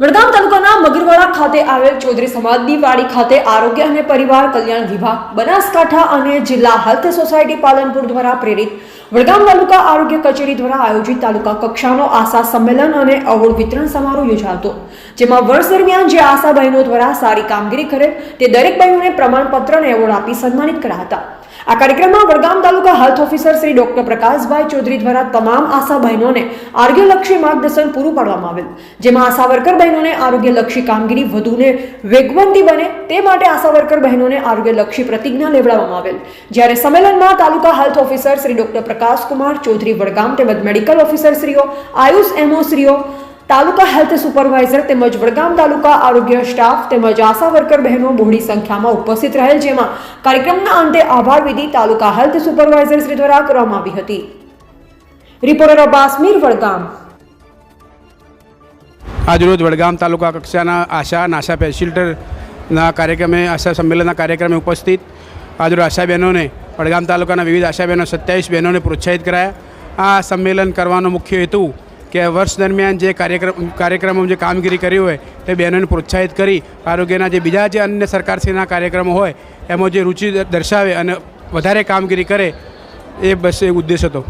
વડગામ તાલુકાના ખાતે આવેલ ચૌધરી સમાજની વાડી ખાતે આરોગ્ય અને પરિવાર કલ્યાણ વિભાગ, બનાસકાંઠા અને જિલ્લા હેલ્થ સોસાયટી પાલનપુર દ્વારા પ્રેરિત વડગામ તાલુકા આરોગ્ય કચેરી દ્વારા આયોજિત તાલુકા કક્ષાનો આશા સંમેલન અને એવોર્ડ વિતરણ સમારોહ યોજાતો, જેમાં વર્ષ દરમિયાન જે આશા બહેનો દ્વારા સારી કામગીરી કરે તે દરેક બહેનોને પ્રમાણપત્ર અને એવોર્ડ આપી સન્માનિત કર્યા હતા આ કાર્યક્રમમાં Vadgam taluka health officer Shri doctor Prakashbhai Chaudhary દ્વારા તમામ આશા બહેનોને આરોગ્યલક્ષી માર્ગદર્શન પૂરું પાડવામાં આવેલ, જેમાં આશા વર્કર બહેનોને આરોગ્યલક્ષી કામગીરી વધુને વેગવંતી બને તે માટે આશા વર્કર બહેનોને આરોગ્યલક્ષી પ્રતિજ્ઞા લેવડાવવામાં આવેલ. જ્યારે સંમેલનમાં taluka health officer Shri doctor Prakashkumar Chaudhary Vadgam તેમજ મેડિકલ ઓફિસર આયુષ એમઓશ્રીઓ તાલુકા હેલ્થ સુપરવાઇઝર તેમજ વડગામ તાલુકા આરોગ્ય સ્ટાફ તેમજ આશા વર્કર બહેનો બહોળી સંખ્યામાં ઉપસ્થિત રહેલ, જેમાં કાર્યક્રમના અંતે આભાર વિધિ તાલુકા હેલ્થ સુપરવાઇઝર દ્વારા કરવામાં આવી હતી. રિપોર્ટર અબ્બાસ વડગામ. આજરોજ વડગામ તાલુકા કક્ષાના આશા નાશા ફેસિલિટરના કાર્યક્રમે, આશા સંમેલનના કાર્યક્રમે ઉપસ્થિત આજરોજ આશા બહેનોને, વડગામ તાલુકાના વિવિધ આશા બહેનો, સત્યાવીસ બહેનોને પ્રોત્સાહિત કરાયા. આ સંમેલન કરવાનો મુખ્ય હેતુ કે વર્ષ દરમિયાન જે કાર્યક્રમ કાર્યક્રમો જે કામગીરી કરી હોય તે બહેનોને પ્રોત્સાહિત કરી, આરોગ્યના જે બીજા જે અન્ય સરકારશ્રીના કાર્યક્રમો હોય એમાં જે રુચિ દર્શાવે અને વધારે કામગીરી કરે એ બસ એ ઉદ્દેશ હતો.